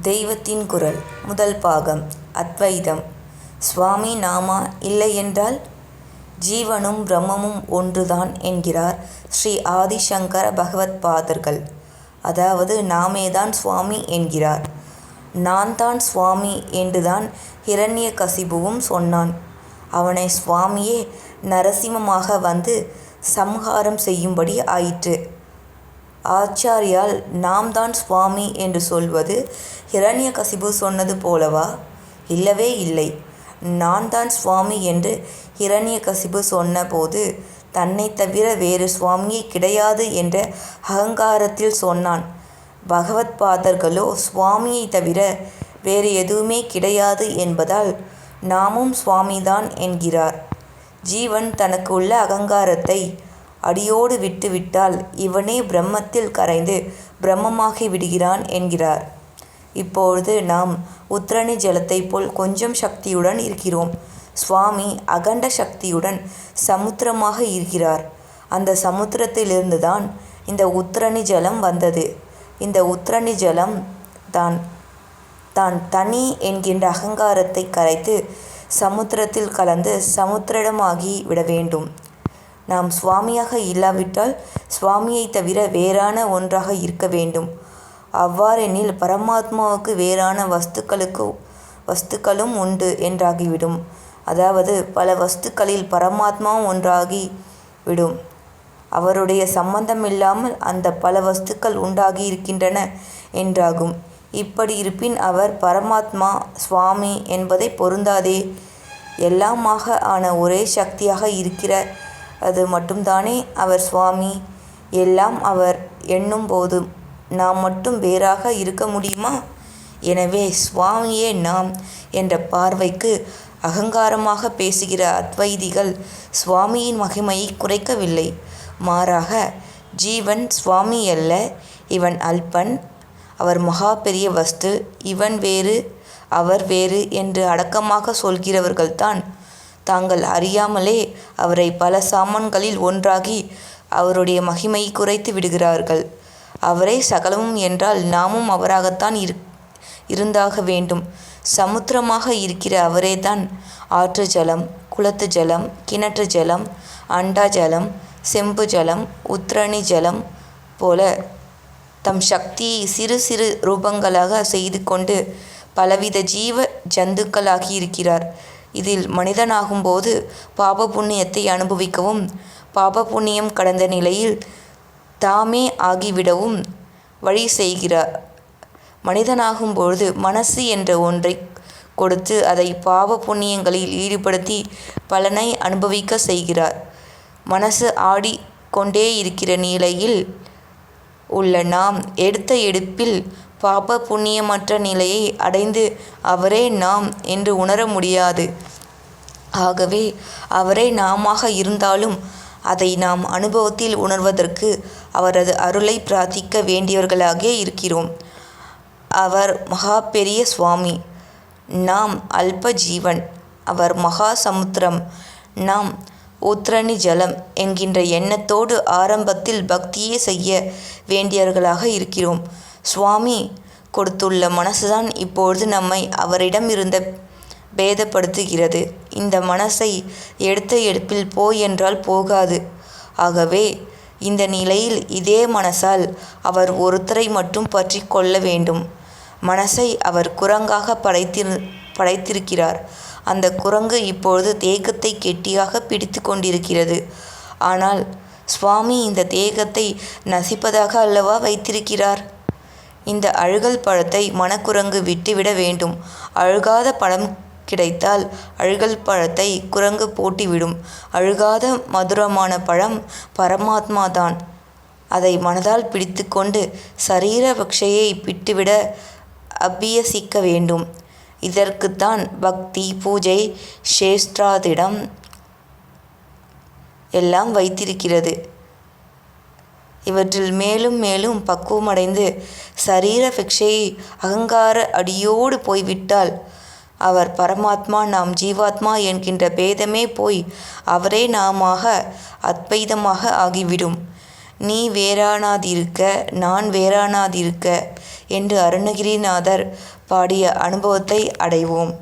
தெய்வத்தின் குரல் முதல் பாகம் அத்வைதம். சுவாமி நாமா இல்லையென்றால் ஜீவனும் பிரம்மமும் ஒன்றுதான் என்கிறார் ஸ்ரீ ஆதிசங்கர பகவத்பாதர்கள் அதாவது நாமேதான் சுவாமி என்கிறார். நான் தான் சுவாமி என்றுதான் ஹிரண்யகசிபுவும் சொன்னான். அவனை சுவாமியே நரசிம்மமாக வந்து சம்ஹாரம் செய்யும்படி ஆயிற்று. ஆச்சாரியால் நாம் தான் சுவாமி என்று சொல்வது ஹிரண்யகசிபு சொன்னது போலவா? இல்லவே இல்லை. நான் தான் சுவாமி என்று ஹிரண்யகசிபு சொன்னபோது தன்னை தவிர வேறு சுவாமியே கிடையாது என்ற அகங்காரத்தில் சொன்னான். பகவத்பாதர்களோ சுவாமியைத் தவிர வேறு எதுவுமே கிடையாது என்பதால் நாமும் சுவாமிதான் என்கிறார். ஜீவன் தனக்கு உள்ள அகங்காரத்தை அடியோடு விட்டுவிட்டால் இவனே பிரம்மத்தில் கரைந்து பிரம்மமாகி விடுகிறான் என்கிறார். இப்பொழுது நாம் உத்திரணி ஜலத்தைப் போல் கொஞ்சம் சக்தியுடன் இருக்கிறோம். சுவாமி அகண்ட சக்தியுடன் சமுத்திரமாக இருக்கிறார். அந்த சமுத்திரத்திலிருந்து தான் இந்த உத்திரணி ஜலம் வந்தது. இந்த உத்திரணி ஜலம் தான் தான் தனி என்கின்ற அகங்காரத்தை கரைத்து சமுத்திரத்தில் கலந்து சமுத்திரமாகி விட வேண்டும். நாம் சுவாமியாக இல்லாவிட்டால் சுவாமியைத் தவிர வேறான ஒன்றாக இருக்க வேண்டும். அவ்வாறெனில் பரமாத்மாவுக்கு வேறான வஸ்துக்களுக்கு வஸ்துக்களும் உண்டு என்றாகிவிடும். அதாவது பல வஸ்துக்களில் பரமாத்மாவும் ஒன்றாகி விடும் அவருடைய சம்பந்தமில்லாமல் அந்த பல வஸ்துக்கள் உண்டாகி இருக்கின்றன என்றாகும். இப்படி இருப்பின் அவர் பரமாத்மா சுவாமி என்பதை பொருந்தாதே. எல்லாமாக ஆன ஒரே சக்தியாக இருக்கிற அது மட்டும்தானே அவர் சுவாமி? எல்லாம் அவர் எண்ணும் போது நாம் மட்டும் வேறாக இருக்க முடியுமா? எனவே சுவாமியே நாம் என்ற பார்வைக்கு அகங்காரமாக பேசுகிற அத்வைதிகள் சுவாமியின் மகிமையை குறைக்கவில்லை. மாறாக ஜீவன் சுவாமி அல்ல இவன் அல்பன். அவர் மகா பெரிய வஸ்து இவன் வேறு அவர் வேறு என்று அடக்கமாக சொல்கிறவர்கள்தான் தாங்கள் அறியாமலே அவரை பல சாமான்களில் ஒன்றாகி அவருடைய மகிமையை குறைத்து விடுகிறார்கள். அவரே சகலமும் என்றால் நாமும் அவராகத்தான் இரு இருந்தாக வேண்டும். சமுத்திரமாக இருக்கிற அவரே தான் ஆற்று ஜலம் குளத்து ஜலம் கிணற்று ஜலம் அண்டா ஜலம் செம்பு ஜலம் உத்ரணி ஜலம் போல தம் சக்தியை சிறு சிறு ரூபங்களாக செய்து கொண்டு பலவித ஜீவ ஜந்துக்களாகி இருக்கிறார். இதில் மனிதனாகும்போது பாப புண்ணியத்தை அனுபவிக்கவும் பாப புண்ணியம் கடந்த நிலையில் தாமே ஆகிவிடவும் வழி செய்கிறார் மனிதனாகும்பொழுது மனசு என்ற ஒன்றை கொடுத்து அதை பாவ புண்ணியங்களில் ஈடுபடுத்தி பலனை அனுபவிக்க செய்கிறார். மனசு ஆடி கொண்டே இருக்கிற நிலையில் உள்ள நாம் எடுத்த எடுப்பில் பாப புண்ணியமற்ற நிலையை அடைந்து அவரே நாம் என்று உணர முடியாது. ஆகவே அவரே நாமாக இருந்தாலும் அதை நாம் அனுபவத்தில் உணர்வதற்கு அவரது அருளை பிரார்த்திக்க வேண்டியவர்களாக இருக்கிறோம். அவர் மகா பெரிய சுவாமி. நாம் அல்ப ஜீவன். அவர் மகா சமுத்திரம். நாம் உத்ரணி ஜலம் என்கின்ற எண்ணத்தோடு ஆரம்பத்தில் பக்தியே செய்ய வேண்டியவர்களாக இருக்கிறோம். சுவாமி கொடுத்துள்ள மனசுதான் இப்பொழுது நம்மை அவரிடம் இருந்த பேதப்படுத்துகிறது. இந்த மனசை எடுத்த எடுப்பில் போ என்றால் போகாது. ஆகவே இந்த நிலையில் இதே மனசால் அவர் ஒருத்தரை மட்டும் பற்றி கொள்ள வேண்டும். மனசை அவர் குரங்காக படைத்திரு படைத்திருக்கிறார். அந்த குரங்கு இப்பொழுது தேகத்தை கெட்டியாக பிடித்து கொண்டிருக்கிறது. ஆனால் சுவாமி இந்த தேகத்தை நசிப்பதாக அல்லவா வைத்திருக்கிறார்? இந்த அழுகல் பழத்தை மனக்குரங்கு விட்டுவிட வேண்டும். அழுகாத பழம் கிடைத்தால் அழுகல் பழத்தை குரங்கு போட்டிவிடும். அழுகாத மதுரமான பழம் பரமாத்மா தான் அதை மனதால் பிடித்துக்கொண்டு சரீர பக்ஷையை விட்டுவிட அபியசிக்க வேண்டும். இதற்குத்தான் பக்தி பூஜை சேஷ்டிராதிடம் எல்லாம் வைத்திருக்கிறது. இவற்றில் மேலும் மேலும் பக்குவமடைந்து சரீர பிக்ஷையை அகங்கார அடியோடு போய்விட்டால் அவர் பரமாத்மா நாம் ஜீவாத்மா என்கின்ற பேதமே போய் அவரே நாமாக அத்வைதமாக ஆகிவிடும். நீ வேறானாதிருக்க நான் வேறானாதிருக்க என்று அருணகிரிநாதர் பாடிய அனுபவத்தை அடைவோம்.